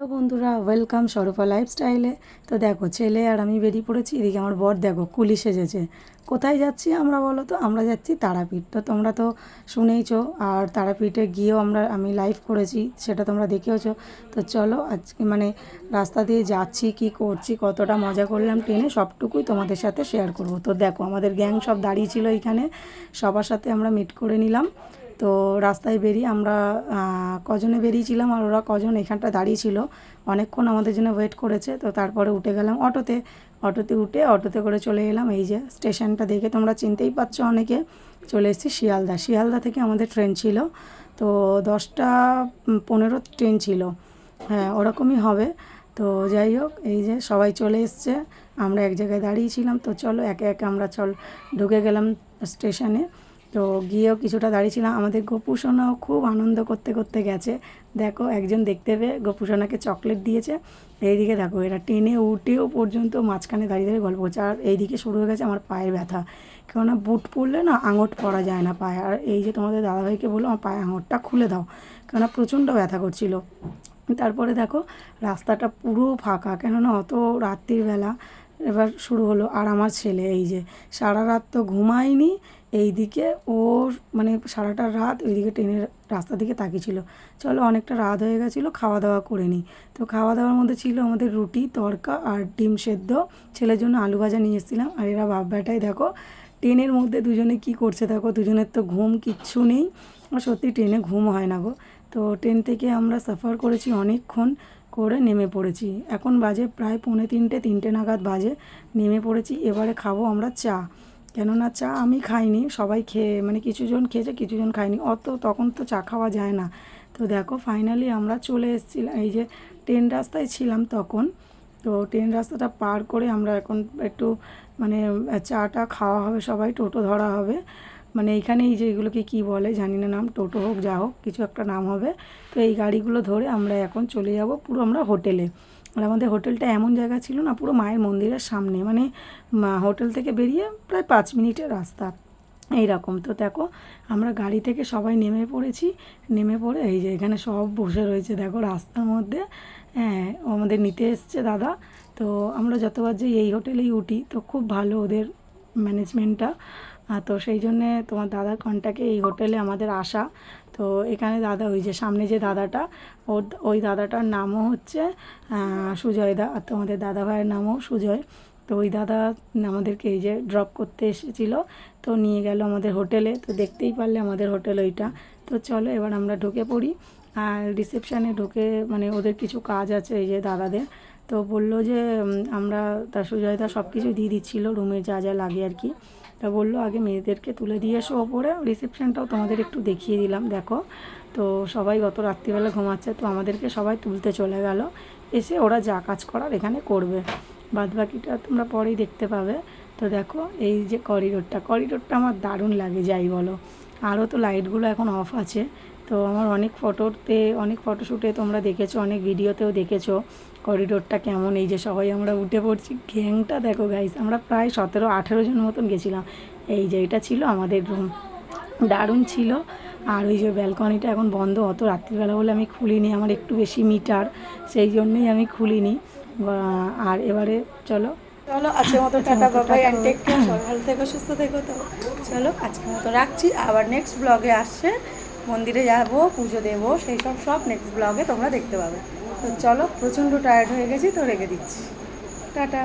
তো বন্ধুরা ওয়েলকাম স্বরূপা লাইফস্টাইলে তো দেখো, ছেলে আর আমি বেরিয়ে পড়েছি, এদিকে আমার বর দেখো, কুলি সেজেছে। কোথায় যাচ্ছি আমরা বলো তো? আমরা যাচ্ছি তারাপীঠ। তো তোমরা তো শুনেইছো, আর তারাপীঠে গিয়েও আমরা, আমি লাইভ করেছি, সেটা তোমরা দেখেওছো। তো চলো, আজকে মানে রাস্তা দিয়ে যাচ্ছি, কি করছি, কতটা মজা করলাম ট্রেনে, সবটুকুই তোমাদের সাথে শেয়ার করব। তো দেখো, আমাদের গ্যাং সব দাঁড়িয়ে ছিল এখানে, সবার সাথে আমরা মিট করে নিলাম। তো রাস্তায় বেরিয়ে আমরা কজনে বেরিয়েছিলাম আর ওরা কজন এখানটা দাঁড়িয়ে ছিল। অনেকক্ষণ আমাদের জন্য ওয়েট করেছে, তো তারপরে উঠে গেলাম অটোতে। অটোতে উঠে অটোতে করে চলে এলাম। এই যে স্টেশনটা দেখে তোমরা চিনতেই পারছ অনেকে। চলে এসেছি শিয়ালদা। শিয়ালদা থেকে আমাদের ট্রেন ছিল, তো দশটা পনেরো ট্রেন ছিল। হ্যাঁ ওরকমই হবে। তো যাই হোক, এই যে সবাই চলে এসছে। আমরা এক জায়গায় দাঁড়িয়েছিলাম। তো চলো, একে একে আমরা চল, ঢুকে গেলাম স্টেশনে। তো গিয়েও কিছুটা দাঁড়িয়েছিলাম। আমাদের গোপুসোনাও খুব আনন্দ করতে করতে গেছে। দেখো, একজন দেখতে পেয়ে গোপুসোনাকে চকলেট দিয়েছে। এইদিকে দেখো, এরা টেনে উঠেও পর্যন্ত মাঝখানে দাঁড়িয়ে দাঁড়িয়ে গল্প করছে। আর এইদিকে শুরু হয়ে গেছে আমার পায়ের ব্যথা। কেননা বুট পরলে না আঙট পরা যায় না পায়ে। আর এই যে তোমাদের দাদাভাইকে বলল আমার পায়ে আঙটটা খুলে দাও। কেননা প্রচণ্ড ব্যথা করছিল। তারপরে দেখো, রাস্তাটা পুরো ফাঁকা। কেননা অত রাত্রিবেলা এবার শুরু হলো। আর আমার ছেলে, এই যে, সারা রাত তো ঘুমায়নি। এইদিকে ওর মানে সারাটা রাত ওইদিকে ট্রেনের রাস্তা দিকে তাকিয়েছিল। চলো অনেকটা রাত হয়ে গেছিল, খাওয়া দাওয়া করে নিই। তো খাওয়া দাওয়ার মধ্যে ছিল আমাদের রুটি, তড়কা আর ডিম সেদ্ধ। ছেলের জন্য আলু ভাজা নিয়ে এসেছিলাম। আর এরা বাপ বেটাই দেখো, ট্রেনের মধ্যে দুজনে কি করছে দেখো, দুজনের তো ঘুম কিচ্ছু নেই। সত্যি ট্রেনে ঘুম হয় না গো। তো ট্রেন থেকে আমরা সাফার করেছি অনেকক্ষণ, করে নেমে পড়েছি। এখন বাজে প্রায় পৌনে তিনটে তিনটে নাগাদ বাজে। নেমে পড়েছি, এবারে খাব আমরা চা। কেননা চা আমি খাইনি, সবাই খেয়ে মানে কিছুজন খেয়েছে, কিছুজন খায়নি। অত তখন তো চা খাওয়া যায় না। তো দেখো ফাইনালি আমরা চলে এসেছিলাম এই যে ট্রেন রাস্তায় ছিলাম তখন। তো ট্রেন রাস্তাটা পার করে আমরা এখন একটু মানে চাটা খাওয়া হবে সবাই, টোটো ধরা হবে। মানে এইখানে এই যে এগুলোকে কী বলে জানি না, নাম টোটো হোক, যা হোক, কিছু একটা নাম হবে। তো এই গাড়িগুলো ধরে আমরা এখন চলে যাব পুরো আমরা হোটেলে। আর আমাদের হোটেলটা এমন জায়গা ছিল না, পুরো মায়ের মন্দিরের সামনে। মানে হোটেল থেকে বেরিয়ে প্রায় পাঁচ মিনিটের রাস্তা। এইরকম। তো দেখো, আমরা গাড়ি থেকে সবাই নেমে পড়েছি। নেমে পড়ে এই যে এখানে সব বসে রয়েছে। দেখো, রাস্তার মধ্যে হ্যাঁ আমাদের নিতে এসছে দাদা। তো আমরা যতবার যে এই হোটেলেই উঠি, তো খুব ভালো ওদের ম্যানেজমেন্টটা তো সেই জন্যে তোমার দাদার কন্ট্যাক্টে এই হোটেলে আমাদের আসা। তো এখানে দাদা, ওই যে সামনে যে দাদাটা, ওর ওই দাদাটার নামও হচ্ছে সুজয় দা, আর তোমাদের দাদা ভাইয়ের নামও সুজয়। তো ওই দাদা আমাদেরকে এই যে ড্রপ করতে এসেছিল, তো নিয়ে গেল আমাদের হোটেলে তো দেখতেই পারলে আমাদের হোটেল ওইটা। তো চলো এবার আমরা ঢুকে পড়ি। আর রিসেপশানে ঢুকে মানে ওদের কিছু কাজ আছে এই যে দাদাদের। তো বলল যে আমরা তা সুজয়দা সব কিছু দিয়ে দিচ্ছিল রুমে যা যা লাগে আর কি। তা বলল, আগে মেয়েদেরকে তুলে দিয়ে এসো ওপরে রিসেপশানটাও তোমাদের একটু দেখিয়ে দিলাম, দেখো। তো সবাই গত রাত্রিবেলা ঘুমাচ্ছে, তো আমাদেরকে সবাই তুলতে চলে গেল। এসে ওরা যা কাজ করার এখানে করবে। বাদ বাকিটা তোমরা পরেই দেখতে পাবে। তো দেখো, এই যে করিডোরটা করিডোরটা আমার দারুণ লাগে, যাই বলো। আরও তো লাইটগুলো এখন অফ আছে। তো আমার অনেক ফটোতে, অনেক ফটোশ্যুটে তোমরা দেখেছ, অনেক ভিডিওতেও দেখেছ করিডোরটা কেমন। এই যে সবাই আমরা উঠে পড়ছি, গ্যাংটা দেখো গাইস আমরা প্রায় সতেরো, আঠেরো জন মতন গেছিলাম। এই যে এটা ছিল আমাদের রুম দারুণ ছিল। আর ওই যে ব্যালকনিটা এখন বন্ধ, অত রাত্রিবেলা বলে আমি খুলিনি, আমার একটু বেশি মিটার সেই জন্যই আমি খুলিনি। আর এবারে চলো চলো আজকের মতো টাটা বাবাই অ্যান্ড টেক কেয়ার সবাই ভালো থেকো সুস্থ থেকো তো। চলো আজকের মতো রাখছি। আবার নেক্সট ব্লগে আসছে। মন্দিরে যাব পুজো দেব সেই সব সব নেক্সট ব্লগে তোমরা দেখতে পাবে। তো চলো প্রচণ্ড টায়ার্ড হয়ে গেছি তো রেখে দিচ্ছি। টাটা।